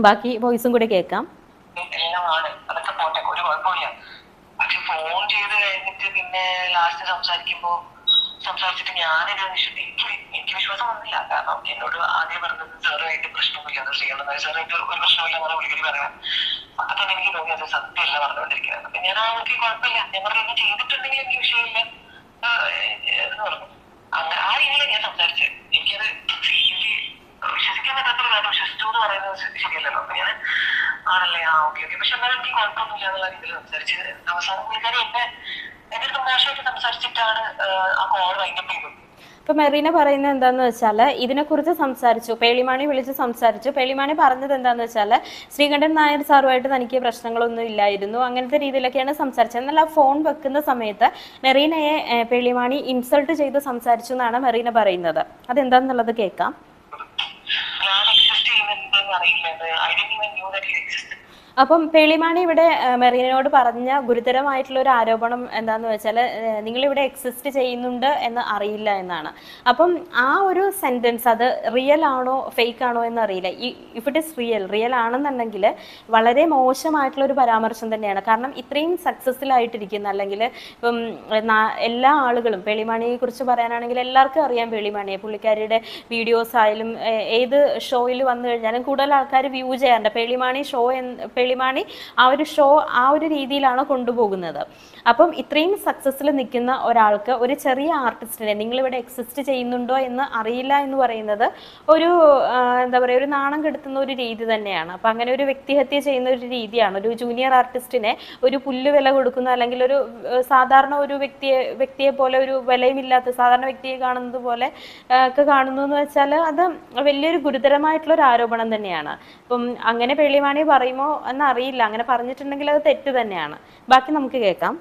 ബാക്കി വോയിസും കൂടെ കേൾക്കാം. എല്ലാമാണ്. അതൊക്കെ ഒരു കഴിഞ്ഞിട്ട് ലാസ്റ്റ് സംസാരിച്ചിട്ട് ഒരു എനിക്ക് ഞാൻ ആ ഞാൻ എനിക്ക് വിഷയമില്ല ആ, എന്ന് പറഞ്ഞു അങ്ങനെ ആ രീതിയിലാണ് ഞാൻ സംസാരിച്ചത് എനിക്കത് സീരിയസ്ലി കാര്യം വിശ്വസിച്ചു പറയുന്നത് ശരിയല്ലല്ലോ. അപ്പൊ ഞാൻ ആണല്ലേ? ആ ഓക്കെ ഓക്കെ. പക്ഷെ എന്നാലും എനിക്ക് കുഴപ്പമൊന്നുമില്ല എന്നുള്ള രീതിയിൽ സംസാരിച്ച് അവസാനം പുള്ളിക്കാരി എന്നെ എന്റെ അടുത്ത് മോശമായിട്ട് സംസാരിച്ചിട്ടാണ് ആ, കോൾ വൈൻഡപ്പ് ചെയ്തത്. ഇപ്പൊ മെറീന പറയുന്നത് എന്താന്ന് വെച്ചാൽ ഇതിനെക്കുറിച്ച് സംസാരിച്ചു. പേളിമാണി വിളിച്ച് സംസാരിച്ചു. പേളിമാണി പറഞ്ഞത് എന്താന്ന് വെച്ചാൽ ശ്രീകണ്ഠൻ നായർ സാറുമായിട്ട് തനിക്ക് പ്രശ്നങ്ങളൊന്നും ഇല്ലായിരുന്നു. അങ്ങനത്തെ രീതിയിലൊക്കെയാണ് സംസാരിച്ചത്. എന്നാൽ ആ ഫോൺ വെക്കുന്ന സമയത്ത് മെറീനയെ പേളിമാണി ഇൻസൾട്ട് ചെയ്ത് സംസാരിച്ചു എന്നാണ് മെറീന പറയുന്നത്. അതെന്താന്നുള്ളത് കേൾക്കാം. existence. അപ്പം പേളിമാണി ഇവിടെ മെറീനോട് പറഞ്ഞ ഗുരുതരമായിട്ടുള്ള ഒരു ആരോപണം എന്താന്ന് വെച്ചാൽ നിങ്ങൾ ഇവിടെ എക്സിസ്റ്റ് ചെയ്യുന്നുണ്ട് എന്ന് അറിയില്ല എന്നാണ്. അപ്പം ആ ഒരു സെന്റൻസ് അത് റിയൽ ആണോ ഫേക്ക് ആണോ എന്ന് അറിയില്ല. If it is real real ആണെന്നുണ്ടെങ്കിൽ വളരെ മോശമായിട്ടുള്ള ഒരു പരാമർശം തന്നെയാണ്. കാരണം ഇത്രയും സക്സസ്ഫുൾ ആയിട്ടിരിക്കുന്ന അല്ലെങ്കിൽ ഇപ്പം എല്ലാ ആളുകളും പേളിമാണിയെ കുറിച്ച് പറയാനാണെങ്കിൽ എല്ലാവർക്കും അറിയാം പേളിമാണിയെ. പുള്ളിക്കാരിയുടെ വീഡിയോസ് ആയാലും ഏത് ഷോയിൽ വന്നു കഴിഞ്ഞാലും കൂടുതൽ ആൾക്കാർ വ്യൂ ചെയ്യാറുണ്ട്. പേളിമാണി ഷോ പേളിമാണി ആ ഒരു ഷോ ആ ഒരു രീതിയിലാണ് കൊണ്ടുപോകുന്നത്? അപ്പം ഇത്രയും സക്സസ്സിൽ നിൽക്കുന്ന ഒരാൾക്ക് ഒരു ചെറിയ ആർട്ടിസ്റ്റിനെ നിങ്ങളിവിടെ എക്സിസ്റ്റ് ചെയ്യുന്നുണ്ടോ എന്ന് അറിയില്ല എന്ന് പറയുന്നത് ഒരു എന്താ പറയുക ഒരു നാണം കെടുത്തുന്ന ഒരു രീതി തന്നെയാണ്. അപ്പം അങ്ങനെ ഒരു വ്യക്തിഹത്യ ചെയ്യുന്ന ഒരു രീതിയാണ്. ഒരു ജൂനിയർ ആർട്ടിസ്റ്റിനെ ഒരു പുല്ല് വില കൊടുക്കുന്ന അല്ലെങ്കിൽ ഒരു സാധാരണ ഒരു വ്യക്തിയെ വ്യക്തിയെ പോലെ ഒരു വിലയുമില്ലാത്ത സാധാരണ വ്യക്തിയെ കാണുന്നത് പോലെ ഒക്കെ കാണുന്നു എന്ന് വെച്ചാൽ അത് വലിയൊരു ഗുരുതരമായിട്ടുള്ള ഒരു ആരോപണം തന്നെയാണ്. അപ്പം അങ്ങനെ പെള്ളിമാണി പറയുമോ എന്ന് അറിയില്ല. അങ്ങനെ പറഞ്ഞിട്ടുണ്ടെങ്കിൽ അത് തെറ്റ് തന്നെയാണ്. ബാക്കി നമുക്ക് കേൾക്കാം.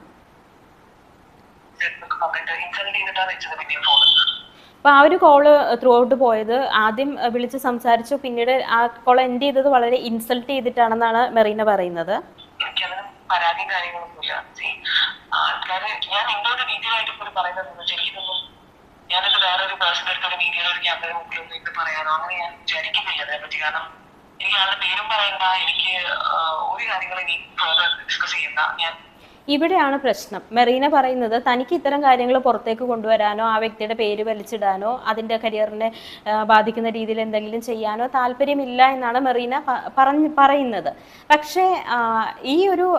അപ്പൊ ആ ഒരു കോൾ ത്രൂ ഔട്ട് പോയത്. ആദ്യം വിളിച്ച് സംസാരിച്ചു. പിന്നീട് ആ കോൾ എൻഡ് ചെയ്തത് വളരെ ഇൻസൾട്ട് ചെയ്തിട്ടാണെന്നാണ് മെറീന പറയുന്നത്. പരാതിയും കാര്യങ്ങളൊന്നുമില്ല. ഞാൻ പറയുന്നത് ഞാനത് വേറൊരു ഒരു വീഡിയോയിൽ ഒരു ക്യാമറ മുമ്പിൽ ഒന്നും ഇത് പറയാനോ? അങ്ങനെ ഞാൻ വിചാരിക്കുന്നില്ല അതേപറ്റി കാരണം പേരും ഒരു ഡിസ്കസ് ഞാൻ ഇവിടെയാണ് പ്രശ്നം. മെറീന പറയുന്നത് തനിക്ക് ഇത്തരം കാര്യങ്ങൾ പുറത്തേക്ക് കൊണ്ടുവരാനോ ആ വ്യക്തിയുടെ പേര് വലിച്ചിടാനോ അതിന്റെ കരിയറിനെ ബാധിക്കുന്ന രീതിയിൽ എന്തെങ്കിലും ചെയ്യാനോ താല്പര്യമില്ല എന്നാണ് മെറീന പറഞ്ഞ് പറയുന്നത്. പക്ഷേ ഈ ഒരു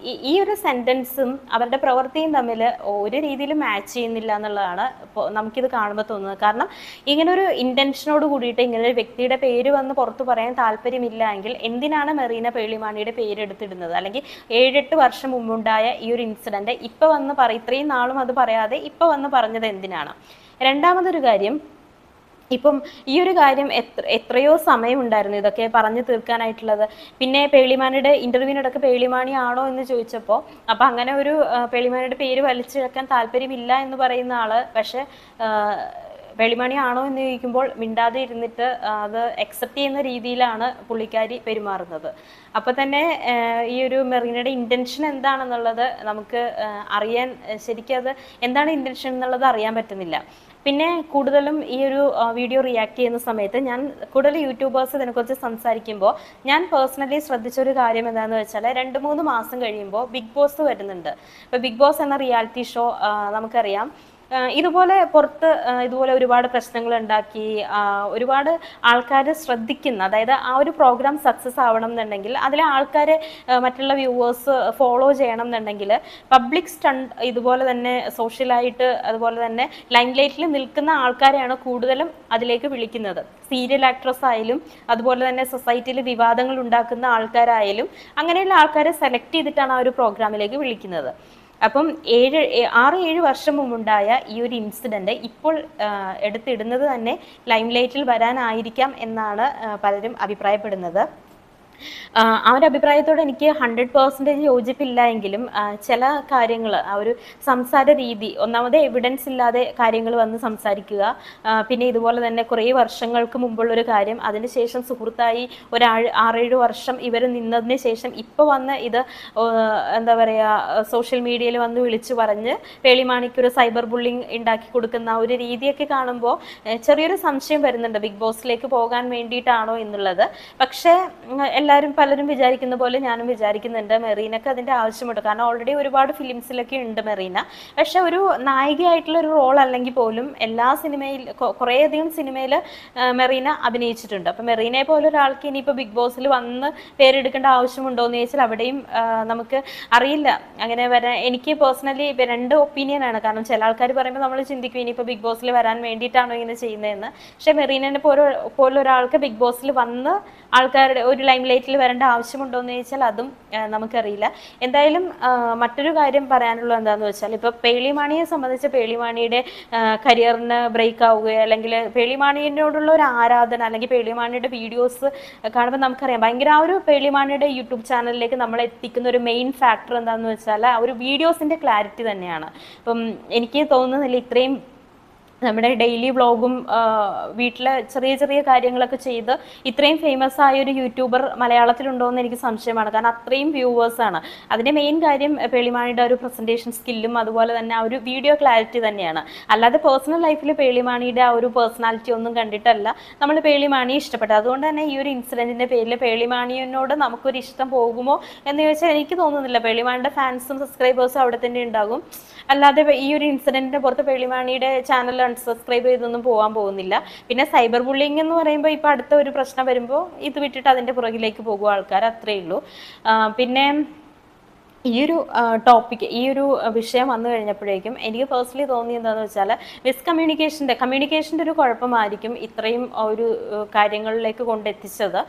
ഈ- ഒരു സെന്റൻസും അവരുടെ പ്രവൃത്തിയും തമ്മിൽ ഒരു രീതിയിലും മാച്ച് ചെയ്യുന്നില്ല എന്നുള്ളതാണ് ഇപ്പോൾ നമുക്കിത് കാണുമ്പോൾ തോന്നുന്നത്. കാരണം ഇങ്ങനൊരു ഇന്റൻഷനോട് കൂടിയിട്ട് ഇങ്ങനെ ഒരു വ്യക്തിയുടെ പേര് വന്ന് പുറത്തു പറയാൻ താല്പര്യമില്ല എങ്കിൽ എന്തിനാണ് മെറീന പേളിമാണിയുടെ പേര് എടുത്തിടുന്നത്? അല്ലെങ്കിൽ ഏഴെട്ട് വർഷം മുമ്പുണ്ടായ ഈ ഒരു ഇൻസിഡന്റ് ഇപ്പോൾ വന്ന് പറ ഇത്രയും നാളും അത് പറയാതെ ഇപ്പോൾ വന്ന് പറഞ്ഞത് എന്തിനാണ്? രണ്ടാമതൊരു കാര്യം ഇപ്പം ഈ ഒരു കാര്യം എത്ര എത്രയോ സമയമുണ്ടായിരുന്നു ഇതൊക്കെ പറഞ്ഞു തീർക്കാനായിട്ടുള്ളത്. പിന്നെ പേളിമാണിയുടെ ഇന്റർവ്യൂവിനിടക്ക് പേളിമാണി ആണോ എന്ന് ചോദിച്ചപ്പോൾ അപ്പം അങ്ങനെ ഒരു പേളിമാനിയുടെ പേര് വലിച്ചിഴക്കാൻ താല്പര്യമില്ല എന്ന് പറയുന്ന ആൾ പക്ഷെ പേളിമാണി ആണോ എന്ന് ചോദിക്കുമ്പോൾ മിണ്ടാതെ ഇരുന്നിട്ട് അത് അക്സെപ്റ്റ് ചെയ്യുന്ന രീതിയിലാണ് പുള്ളിക്കാരി പെരുമാറുന്നത്. അപ്പോൾ തന്നെ ഈ ഒരു മെറീനയുടെ ഇന്റൻഷൻ എന്താണെന്നുള്ളത് നമുക്ക് അറിയാൻ ശരിക്കും അത് എന്താണ് ഇന്റൻഷൻ എന്നുള്ളത് അറിയാൻ പറ്റുന്നില്ല. പിന്നെ കൂടുതലും ഈ ഒരു വീഡിയോ റിയാക്ട് ചെയ്യുന്ന സമയത്ത് ഞാൻ കൂടുതൽ യൂട്യൂബേഴ്സ് ഇതിനെക്കുറിച്ച് സംസാരിക്കുമ്പോൾ ഞാൻ പേഴ്സണലി ശ്രദ്ധിച്ച ഒരു കാര്യം എന്താണെന്ന് വെച്ചാൽ രണ്ട് മൂന്ന് മാസം കഴിയുമ്പോൾ ബിഗ് ബോസ് വരുന്നുണ്ട്. ഇപ്പോൾ ബിഗ് ബോസ് എന്ന റിയാലിറ്റി ഷോ നമുക്കറിയാം. ഇതുപോലെ പുറത്ത് ഇതുപോലെ ഒരുപാട് പ്രശ്നങ്ങൾ ഉണ്ടാക്കി ഒരുപാട് ആൾക്കാർ ശ്രദ്ധിക്കുന്ന അതായത് ആ ഒരു പ്രോഗ്രാം സക്സസ് ആവണം എന്നുണ്ടെങ്കിൽ അതിലെ ആൾക്കാരെ മറ്റുള്ള വ്യൂവേഴ്സ് ഫോളോ ചെയ്യണം എന്നുണ്ടെങ്കിൽ പബ്ലിക് സ്റ്റണ്ട് ഇതുപോലെ തന്നെ സോഷ്യലായിട്ട് അതുപോലെ തന്നെ ലൈം ലൈറ്റിൽ നിൽക്കുന്ന ആൾക്കാരെയാണ് കൂടുതലും അതിലേക്ക് വിളിക്കുന്നത്. സീരിയൽ ആക്ട്രസ് ആയാലും അതുപോലെ തന്നെ സൊസൈറ്റിയിൽ വിവാദങ്ങൾ ഉണ്ടാക്കുന്ന ആൾക്കാരായാലും അങ്ങനെയുള്ള ആൾക്കാരെ സെലക്ട് ചെയ്തിട്ടാണ് ആ ഒരു പ്രോഗ്രാമിലേക്ക് വിളിക്കുന്നത്. അപ്പം ഏഴ് ആറ് ഏഴ് വർഷം മുമ്പുണ്ടായ ഈ ഒരു ഇൻസിഡന്റ് ഇപ്പോൾ എടുത്തിടുന്നത് തന്നെ ലൈംലൈറ്റിൽ വരാനായിരിക്കാം എന്നാണ് പലരും അഭിപ്രായപ്പെടുന്നത്. ആ ഒരു അഭിപ്രായത്തോട് എനിക്ക് ഹൺഡ്രഡ് പേഴ്സന്റേജ് യോജിപ്പില്ല എങ്കിലും ചില കാര്യങ്ങൾ ആ ഒരു സംസാര രീതി ഒന്നാമത് എവിഡൻസ് ഇല്ലാതെ കാര്യങ്ങൾ വന്ന് സംസാരിക്കുക പിന്നെ ഇതുപോലെ തന്നെ കുറേ വർഷങ്ങൾക്ക് മുമ്പുള്ളൊരു കാര്യം അതിനുശേഷം സുഹൃത്തായി ഒരാൾ ആറേഴ് വർഷം ഇവർ നിന്നതിന് ശേഷം ഇപ്പോൾ വന്ന് ഇത് എന്താ പറയുക സോഷ്യൽ മീഡിയയിൽ വന്ന് വിളിച്ചു പറഞ്ഞ് വേളിമാണിക്കൊരു സൈബർ ബുള്ളിങ് ഉണ്ടാക്കി കൊടുക്കുന്ന ഒരു രീതിയൊക്കെ കാണുമ്പോൾ ചെറിയൊരു സംശയം വരുന്നുണ്ട് ബിഗ് ബോസിലേക്ക് പോകാൻ വേണ്ടിയിട്ടാണോ എന്നുള്ളത്. പക്ഷേ എല്ലാവരും പലരും വിചാരിക്കുന്ന പോലെ ഞാനും വിചാരിക്കുന്നുണ്ട് മെറീനക്ക് അതിന്റെ ആവശ്യമുണ്ട്. കാരണം ഓൾറെഡി ഒരുപാട് ഫിലിംസിലൊക്കെ ഉണ്ട് മെറീന. പക്ഷെ ഒരു നായികയായിട്ടുള്ള ഒരു റോൾ അല്ലെങ്കിൽ പോലും എല്ലാ സിനിമയിൽ കുറേയധികം സിനിമയിൽ മെറീന അഭിനയിച്ചിട്ടുണ്ട്. അപ്പം മെറീനയെ പോലെ ഒരാൾക്ക് ഇനിയിപ്പോൾ ബിഗ് ബോസിൽ വന്ന് പേരെടുക്കേണ്ട ആവശ്യമുണ്ടോ എന്ന് ചോദിച്ചാൽ അവിടെയും നമുക്ക് അറിയില്ല. അങ്ങനെ വരാൻ എനിക്ക് പേഴ്സണലി രണ്ട് ഒപ്പീനിയൻ ആണ്. കാരണം ചില ആൾക്കാർ പറയുമ്പോൾ നമ്മൾ ചിന്തിക്കും ഇനിയിപ്പോൾ ബിഗ് ബോസിൽ വരാൻ വേണ്ടിയിട്ടാണോ ഇങ്ങനെ ചെയ്യുന്നതെന്ന്. പക്ഷേ മെറീനനെ പോലെ പോലെ ഒരാൾക്ക് ബിഗ് ബോസിൽ വന്ന് ആൾക്കാരുടെ ഒരു ലൈം ലൈറ്റിൽ വരേണ്ട ആവശ്യമുണ്ടോ എന്ന് ചോദിച്ചാൽ അതും നമുക്കറിയില്ല. എന്തായാലും മറ്റൊരു കാര്യം പറയാനുള്ളത് എന്താണെന്ന് വെച്ചാൽ ഇപ്പോൾ പേളിമാണിയെ സംബന്ധിച്ച് പേളിമാണിയുടെ കരിയറിന് ബ്രേക്ക് ആവുകയോ അല്ലെങ്കിൽ പേളിമാണിയോടുള്ള ഒരു ആരാധന അല്ലെങ്കിൽ പേളിമാണിയുടെ വീഡിയോസ് കാണുമ്പോൾ നമുക്കറിയാം. ഭയങ്കര ആ ഒരു പേളിമാണിയുടെ യൂട്യൂബ് ചാനലിലേക്ക് നമ്മൾ എത്തിക്കുന്ന ഒരു മെയിൻ ഫാക്ടർ എന്താണെന്ന് വെച്ചാൽ ആ ഒരു വീഡിയോസിന്റെ ക്ലാരിറ്റി തന്നെയാണ്. അപ്പം എനിക്ക് തോന്നുന്നില്ല ഇത്രയും നമ്മുടെ ഡെയിലി വ്ളോഗും വീട്ടിലെ ചെറിയ ചെറിയ കാര്യങ്ങളൊക്കെ ചെയ്ത് ഇത്രയും ഫേമസ് ആയ ഒരു യൂട്യൂബർ മലയാളത്തിലുണ്ടോ എന്ന് എനിക്ക് സംശയമാണ്. കാരണം അത്രയും വ്യൂവേഴ്സാണ് അതിന്റെ മെയിൻ കാര്യം പേളിമാണിയുടെ ഒരു പ്രസന്റേഷൻ സ്കില്ലും അതുപോലെ തന്നെ ആ ഒരു വീഡിയോ ക്ലാരിറ്റി തന്നെയാണ്. അല്ലാതെ പേഴ്സണൽ ലൈഫിൽ പേളിമാണിയുടെ ആ ഒരു പേഴ്സണാലിറ്റി ഒന്നും കണ്ടിട്ടല്ല നമ്മൾ പേളിമാണി ഇഷ്ടപ്പെട്ടത്. അതുകൊണ്ട് തന്നെ ഈ ഒരു ഇൻസിഡന്റിന്റെ പേരിൽ പേളിമാണിയോട് നമുക്കൊരു ഇഷ്ടം പോകുമോ എന്ന് ചോദിച്ചാൽ എനിക്ക് തോന്നുന്നില്ല. പേളിമാണിയുടെ ഫാൻസും സബ്സ്ക്രൈബേഴ്സും അവിടെ തന്നെ ഉണ്ടാകും. അല്ലാതെ ഈ ഒരു ഇൻസിഡന്റിന്റെ പുറത്ത് പേളിമാണിയുടെ ചാനൽ അൺസബ്സ്ക്രൈബ് ചെയ്തൊന്നും പോകാൻ പോകുന്നില്ല. പിന്നെ സൈബർ ബുള്ളിങ് എന്ന് പറയുമ്പോൾ ഇപ്പോൾ അടുത്ത ഒരു പ്രശ്നം വരുമ്പോൾ ഇത് വിട്ടിട്ട് അതിന്റെ പുറകിലേക്ക് പോകും ആൾക്കാർ അത്രയേ ഉള്ളൂ. പിന്നെ ഈ ഒരു ടോപ്പിക് ഈ ഒരു വിഷയം വന്നു കഴിഞ്ഞപ്പോഴേക്കും എനിക്ക് പേഴ്സണലി തോന്നി എന്താണെന്ന് വെച്ചാൽ മിസ്കമ്മ്യൂണിക്കേഷന്റെ കമ്മ്യൂണിക്കേഷന്റെ ഒരു കുഴപ്പമായിരിക്കും ഇത്രയും ഒരു കാര്യങ്ങളിലേക്ക് കൊണ്ടെത്തിച്ചത്.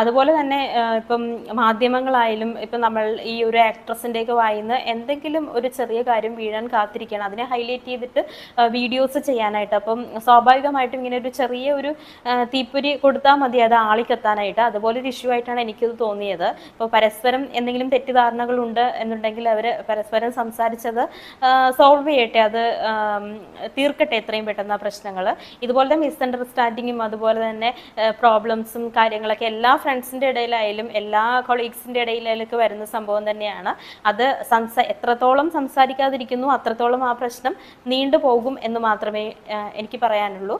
അതുപോലെ തന്നെ ഇപ്പം മാധ്യമങ്ങളായാലും ഇപ്പം നമ്മൾ ഈ ഒരു ആക്ട്രസിന്റെയൊക്കെ വായിന്ന് എന്തെങ്കിലും ഒരു ചെറിയ കാര്യം വീഴാൻ കാത്തിരിക്കുകയാണ്. അതിനെ ഹൈലൈറ്റ് ചെയ്തിട്ട് വീഡിയോസ് ചെയ്യാനായിട്ട്. അപ്പം സ്വാഭാവികമായിട്ടും ഇങ്ങനെ ഒരു ചെറിയ ഒരു തീപ്പൊരി കൊടുത്താൽ മതി അത് ആളിക്കെത്താനായിട്ട്. അതുപോലെ ഒരു ഇഷ്യൂ ആയിട്ടാണ് എനിക്കിത് തോന്നിയത്. ഇപ്പോൾ പരസ്പരം എന്തെങ്കിലും തെറ്റിദ്ധാരണകളുണ്ട് എന്നുണ്ടെങ്കിൽ അവർ പരസ്പരം സംസാരിച്ചത് സോൾവ് ചെയ്യട്ടെ അത് തീർക്കട്ടെ എത്രയും പെട്ടെന്ന് ആ പ്രശ്നങ്ങൾ ഇതുപോലത്തെ മിസ്അണ്ടർസ്റ്റാൻഡിങ്ങും അതുപോലെ തന്നെ പ്രോബ്ലംസും കാര്യങ്ങളൊക്കെ എല്ലാ ഫ്രണ്ട്സിന്റെ ഇടയിലായാലും എല്ലാ കൊളീഗ്സിന്റെ ഇടയിലായാലും വരുന്ന സംഭവം തന്നെയാണ്. അത് സംസാ എത്രത്തോളം സംസാരിക്കാതിരിക്കുന്നു അത്രത്തോളം ആ പ്രശ്നം നീണ്ടുപോകും എന്ന് മാത്രമേ എനിക്ക് പറയാനുള്ളൂ.